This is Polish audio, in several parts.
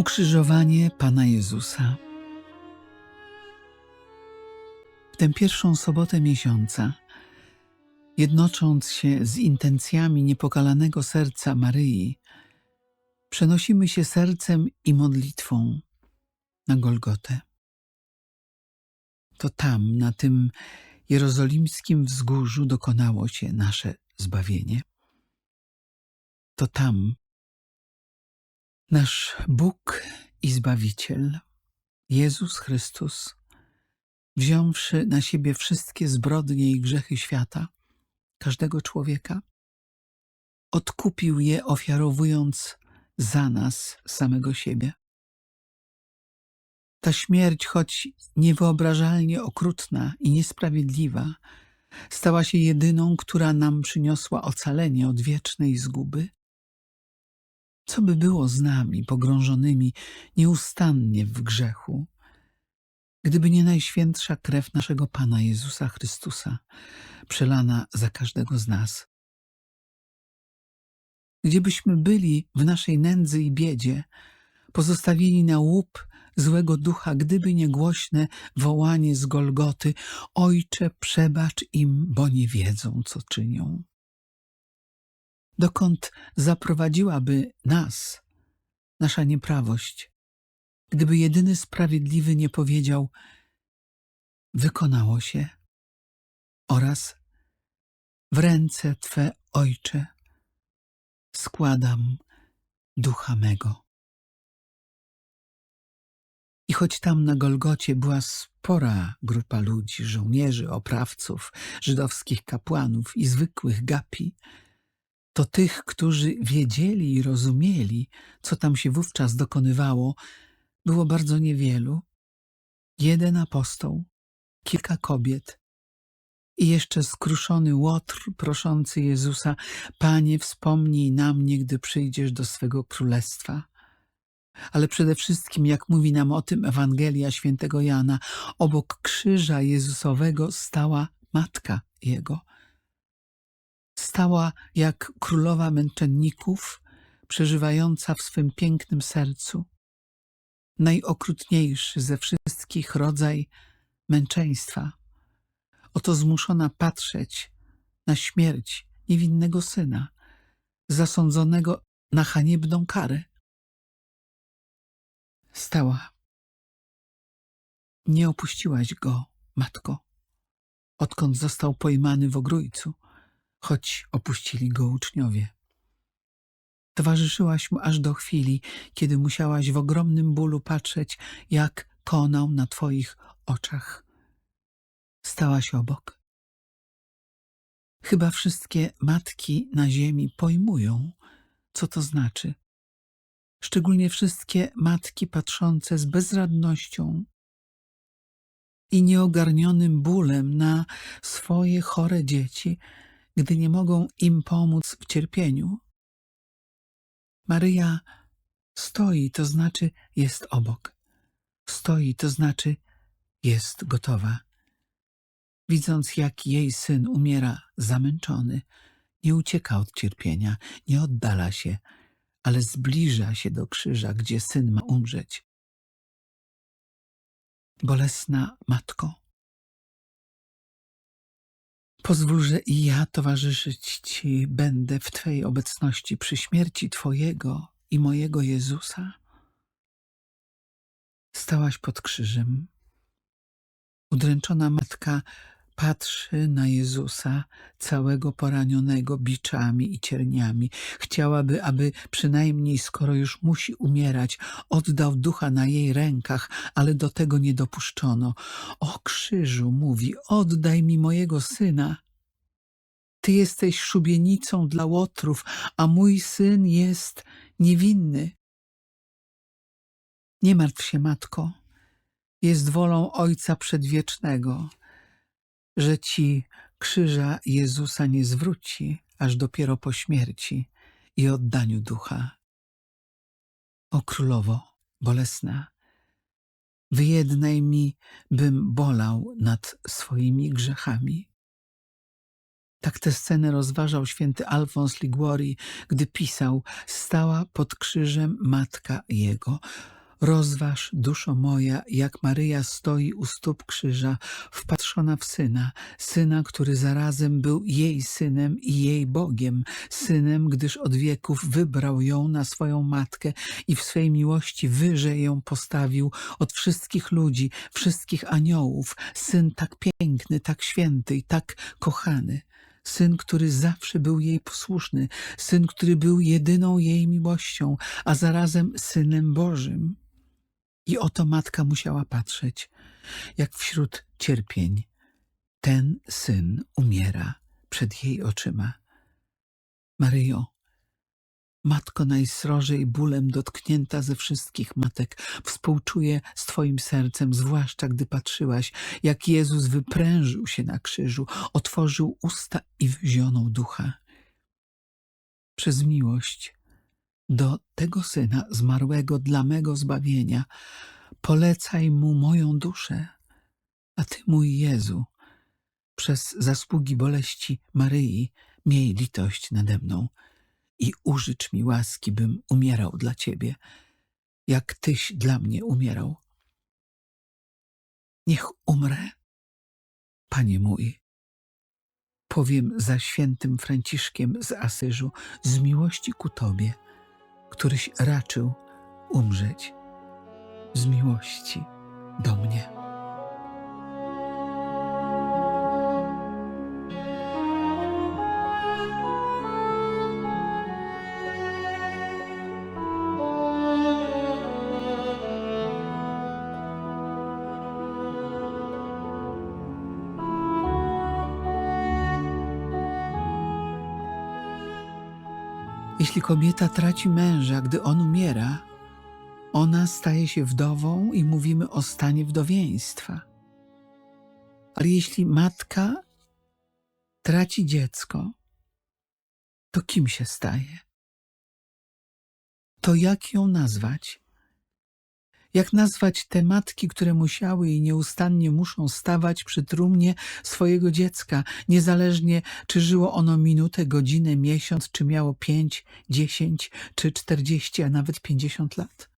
Ukrzyżowanie Pana Jezusa. W tę pierwszą sobotę miesiąca, jednocząc się z intencjami niepokalanego serca Maryi, przenosimy się sercem i modlitwą na Golgotę. To tam, na tym jerozolimskim wzgórzu, dokonało się nasze zbawienie. To tam nasz Bóg i Zbawiciel, Jezus Chrystus, wziąwszy na siebie wszystkie zbrodnie i grzechy świata, każdego człowieka, odkupił je, ofiarowując za nas samego siebie. Ta śmierć, choć niewyobrażalnie okrutna i niesprawiedliwa, stała się jedyną, która nam przyniosła ocalenie od wiecznej zguby. Co by było z nami, pogrążonymi nieustannie w grzechu, gdyby nie najświętsza krew naszego Pana Jezusa Chrystusa, przelana za każdego z nas? Gdziebyśmy byli w naszej nędzy i biedzie, pozostawieni na łup złego ducha, gdyby nie głośne wołanie z Golgoty: Ojcze, przebacz im, bo nie wiedzą, co czynią. Dokąd zaprowadziłaby nas nasza nieprawość, gdyby jedyny sprawiedliwy nie powiedział: Wykonało się, oraz w ręce Twe, Ojcze, składam ducha mego. I choć tam na Golgocie była spora grupa ludzi, żołnierzy, oprawców, żydowskich kapłanów i zwykłych gapi, to tych, którzy wiedzieli i rozumieli, co tam się wówczas dokonywało, było bardzo niewielu. Jeden apostoł, kilka kobiet i jeszcze skruszony łotr proszący Jezusa: Panie, wspomnij na mnie, gdy przyjdziesz do swego królestwa. Ale przede wszystkim, jak mówi nam o tym Ewangelia świętego Jana, obok krzyża Jezusowego stała matka Jego. Stała jak królowa męczenników, przeżywająca w swym pięknym sercu najokrutniejszy ze wszystkich rodzaj męczeństwa. Oto zmuszona patrzeć na śmierć niewinnego syna, zasądzonego na haniebną karę. Stała. Nie opuściłaś go, matko, odkąd został pojmany w ogrójcu, choć opuścili go uczniowie. Towarzyszyłaś mu aż do chwili, kiedy musiałaś w ogromnym bólu patrzeć, jak konał na twoich oczach. Stałaś obok. Chyba wszystkie matki na ziemi pojmują, co to znaczy. Szczególnie wszystkie matki patrzące z bezradnością i nieogarnionym bólem na swoje chore dzieci, gdy nie mogą im pomóc w cierpieniu. Maryja stoi, to znaczy jest obok. Stoi, to znaczy jest gotowa. Widząc, jak jej syn umiera zamęczony, nie ucieka od cierpienia, nie oddala się, ale zbliża się do krzyża, gdzie syn ma umrzeć. Bolesna matko, pozwól, że i ja towarzyszyć Ci będę w Twojej obecności przy śmierci Twojego i mojego Jezusa. Stałaś pod krzyżem. Udręczona matka patrzy na Jezusa, całego poranionego biczami i cierniami. Chciałaby, aby przynajmniej, skoro już musi umierać, oddał ducha na jej rękach, ale do tego nie dopuszczono. O krzyżu, mówi, oddaj mi mojego syna. Ty jesteś szubienicą dla łotrów, a mój syn jest niewinny. Nie martw się, matko, jest wolą Ojca Przedwiecznego że ci krzyża Jezusa nie zwróci, aż dopiero po śmierci i oddaniu ducha. O królowo bolesna, wyjednaj mi, bym bolał nad swoimi grzechami. Tak tę scenę rozważał święty Alfons Liguori, gdy pisał Stała pod krzyżem matka jego. Rozważ, duszo moja, jak Maryja stoi u stóp krzyża, wpatrzona w Syna, Syna, który zarazem był jej Synem i jej Bogiem, Synem, gdyż od wieków wybrał ją na swoją matkę i w swej miłości wyżej ją postawił od wszystkich ludzi, wszystkich aniołów, Syn tak piękny, tak święty i tak kochany. Syn, który zawsze był jej posłuszny, syn, który był jedyną jej miłością, a zarazem synem Bożym. I oto matka musiała patrzeć, jak wśród cierpień ten syn umiera przed jej oczyma. Maryjo, matko najsrożej bólem dotknięta ze wszystkich matek, współczuję z Twoim sercem, zwłaszcza gdy patrzyłaś, jak Jezus wyprężył się na krzyżu, otworzył usta i wzionął ducha. Przez miłość do tego Syna zmarłego dla mego zbawienia, polecaj Mu moją duszę, a Ty, mój Jezu, przez zasługi boleści Maryi, miej litość nade mną i użycz mi łaski, bym umierał dla Ciebie, jak Tyś dla mnie umierał. Niech umrę, Panie mój, powiem za świętym Franciszkiem z Asyżu, z miłości ku Tobie, któryś raczył umrzeć z miłości do mnie. Jeśli kobieta traci męża, gdy on umiera, ona staje się wdową i mówimy o stanie wdowieństwa. Ale jeśli matka traci dziecko, to kim się staje? To jak ją nazwać? Jak nazwać te matki, które musiały i nieustannie muszą stawać przy trumnie swojego dziecka, niezależnie czy żyło ono minutę, godzinę, miesiąc, czy miało pięć, dziesięć, czy czterdzieści, a nawet pięćdziesiąt lat?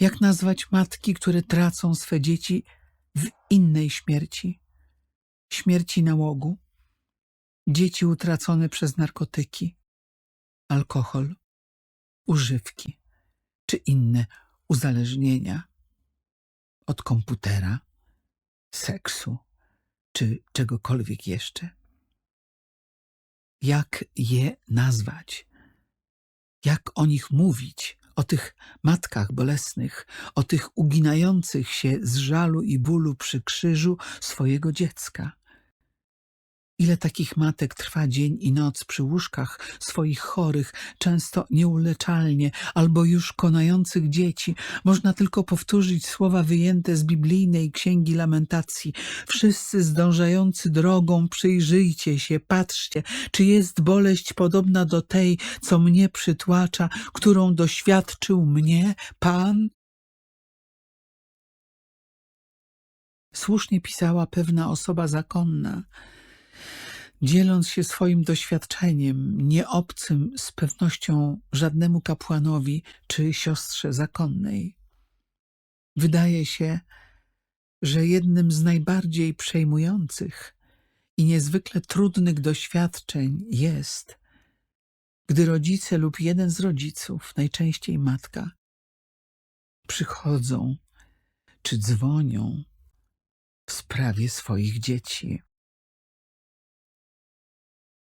Jak nazwać matki, które tracą swe dzieci w innej śmierci? Śmierci nałogu? Dzieci utracone przez narkotyki, alkohol, używki czy inne uzależnienia od komputera, seksu czy czegokolwiek jeszcze. Jak je nazwać? Jak o nich mówić? O tych matkach bolesnych, o tych uginających się z żalu i bólu przy krzyżu swojego dziecka. Ile takich matek trwa dzień i noc przy łóżkach swoich chorych, często nieuleczalnie albo już konających dzieci. Można tylko powtórzyć słowa wyjęte z biblijnej księgi lamentacji. Wszyscy zdążający drogą, przyjrzyjcie się, patrzcie, czy jest boleść podobna do tej, co mnie przytłacza, którą doświadczył mnie Pan? Słusznie pisała pewna osoba zakonna, dzieląc się swoim doświadczeniem, nie obcym z pewnością żadnemu kapłanowi czy siostrze zakonnej. Wydaje się, że jednym z najbardziej przejmujących i niezwykle trudnych doświadczeń jest, gdy rodzice lub jeden z rodziców, najczęściej matka, przychodzą czy dzwonią w sprawie swoich dzieci.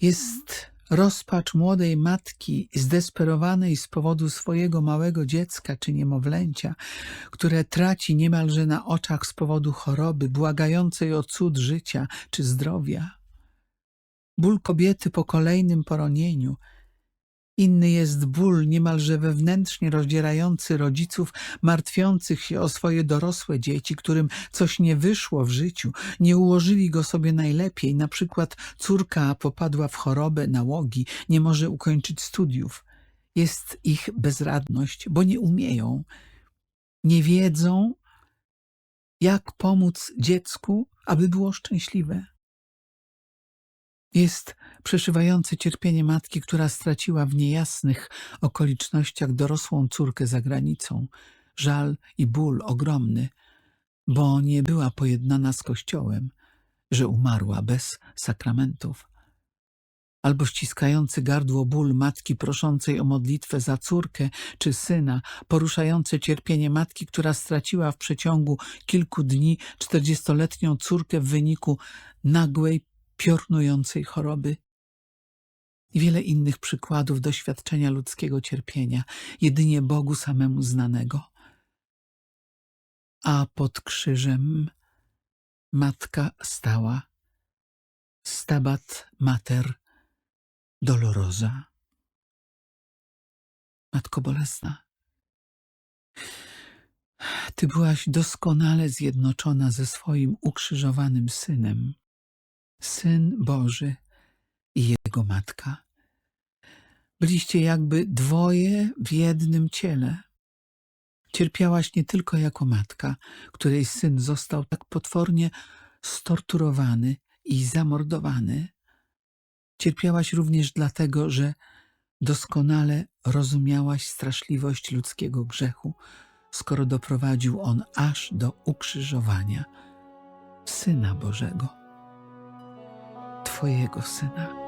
Jest rozpacz młodej matki zdesperowanej z powodu swojego małego dziecka czy niemowlęcia, które traci niemalże na oczach z powodu choroby, błagającej o cud życia czy zdrowia. Ból kobiety po kolejnym poronieniu – Inny jest ból niemalże wewnętrznie rozdzierający rodziców martwiących się o swoje dorosłe dzieci, którym coś nie wyszło w życiu, nie ułożyli go sobie najlepiej. Na przykład córka popadła w chorobę, nałogi, nie może ukończyć studiów. Jest ich bezradność, bo nie umieją, nie wiedzą, jak pomóc dziecku, aby było szczęśliwe. Jest przeszywające cierpienie matki, która straciła w niejasnych okolicznościach dorosłą córkę za granicą. Żal i ból ogromny, bo nie była pojednana z Kościołem, że umarła bez sakramentów. Albo ściskający gardło ból matki proszącej o modlitwę za córkę czy syna, poruszające cierpienie matki, która straciła w przeciągu kilku dni czterdziestoletnią córkę w wyniku nagłej, piorunującej choroby. I wiele innych przykładów doświadczenia ludzkiego cierpienia, jedynie Bogu samemu znanego. A pod krzyżem matka stała, stabat mater dolorosa. Matko bolesna, Ty byłaś doskonale zjednoczona ze swoim ukrzyżowanym Synem, Syn Boży i Jego Matka. Byliście jakby dwoje w jednym ciele. Cierpiałaś nie tylko jako matka, której syn został tak potwornie storturowany i zamordowany. Cierpiałaś również dlatego, że doskonale rozumiałaś straszliwość ludzkiego grzechu, skoro doprowadził on aż do ukrzyżowania Syna Bożego, Twojego Syna.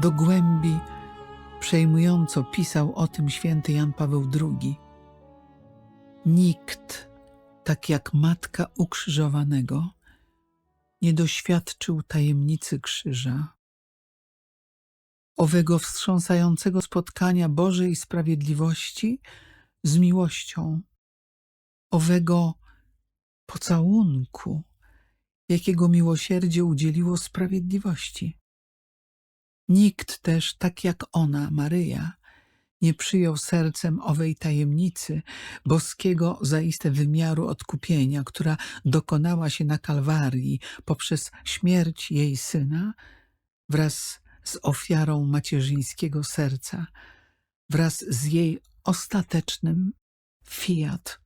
Do głębi przejmująco pisał o tym święty Jan Paweł II. Nikt, tak jak matka ukrzyżowanego, nie doświadczył tajemnicy krzyża, owego wstrząsającego spotkania Bożej sprawiedliwości z miłością, owego pocałunku, jakiego miłosierdzie udzieliło sprawiedliwości. Nikt też, tak jak ona, Maryja, nie przyjął sercem owej tajemnicy boskiego zaiste wymiaru odkupienia, która dokonała się na Kalwarii poprzez śmierć jej syna wraz z ofiarą macierzyńskiego serca, wraz z jej ostatecznym fiat.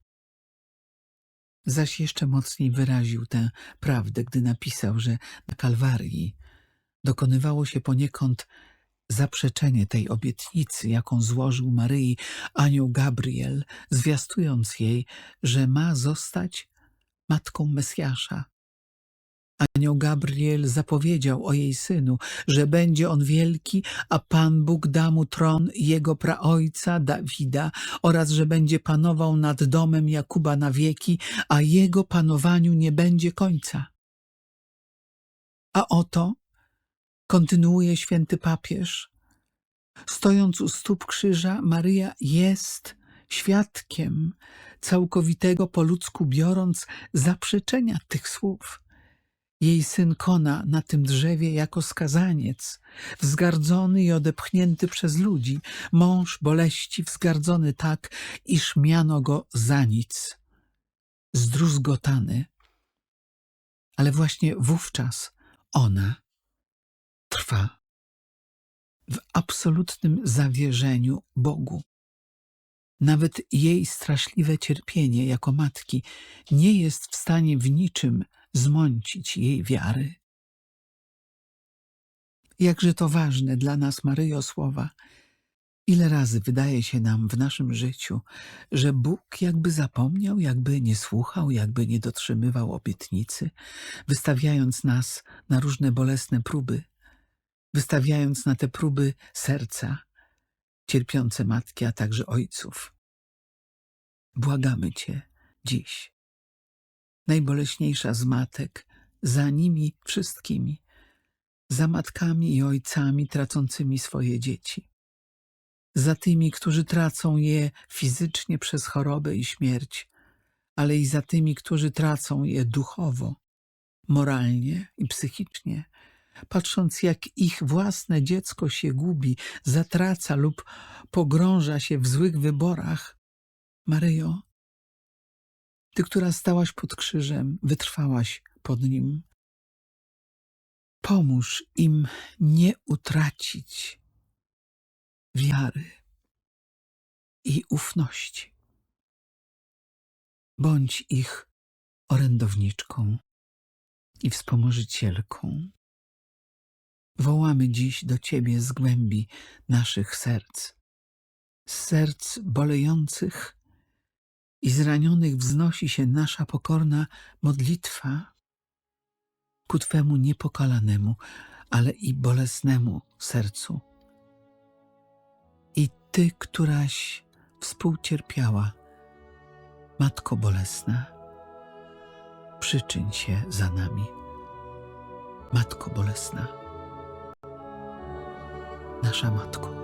Zaś jeszcze mocniej wyraził tę prawdę, gdy napisał, że na Kalwarii dokonywało się poniekąd zaprzeczenie tej obietnicy, jaką złożył Maryi anioł Gabriel, zwiastując jej, że ma zostać matką Mesjasza. Anioł Gabriel zapowiedział o jej synu, że będzie on wielki, a Pan Bóg da mu tron jego praojca Dawida oraz że będzie panował nad domem Jakuba na wieki, a jego panowaniu nie będzie końca. A oto kontynuuje święty papież. Stojąc u stóp krzyża, Maryja jest świadkiem całkowitego po ludzku biorąc zaprzeczenia tych słów. Jej syn kona na tym drzewie jako skazaniec, wzgardzony i odepchnięty przez ludzi, mąż boleści wzgardzony tak, iż miano go za nic, zdruzgotany. Ale właśnie wówczas ona trwa w absolutnym zawierzeniu Bogu. Nawet jej straszliwe cierpienie jako matki nie jest w stanie w niczym zmącić jej wiary. Jakże to ważne dla nas, Maryjo, słowa. Ile razy wydaje się nam w naszym życiu, że Bóg jakby zapomniał, jakby nie słuchał, jakby nie dotrzymywał obietnicy, wystawiając nas na różne bolesne próby, wystawiając na te próby serca, cierpiące matki, a także ojców. Błagamy Cię dziś. Najboleśniejsza z matek, za nimi wszystkimi, za matkami i ojcami tracącymi swoje dzieci, za tymi, którzy tracą je fizycznie przez chorobę i śmierć, ale i za tymi, którzy tracą je duchowo, moralnie i psychicznie, patrząc jak ich własne dziecko się gubi, zatraca lub pogrąża się w złych wyborach. Maryjo, Ty, która stałaś pod krzyżem, wytrwałaś pod nim. Pomóż im nie utracić wiary i ufności. Bądź ich orędowniczką i wspomożycielką. Wołamy dziś do Ciebie z głębi naszych serc, z serc bolejących i zranionych wznosi się nasza pokorna modlitwa ku Twemu niepokalanemu, ale i bolesnemu sercu. I Ty, któraś współcierpiała, Matko Bolesna, przyczyń się za nami. Matko Bolesna, nasza Matko.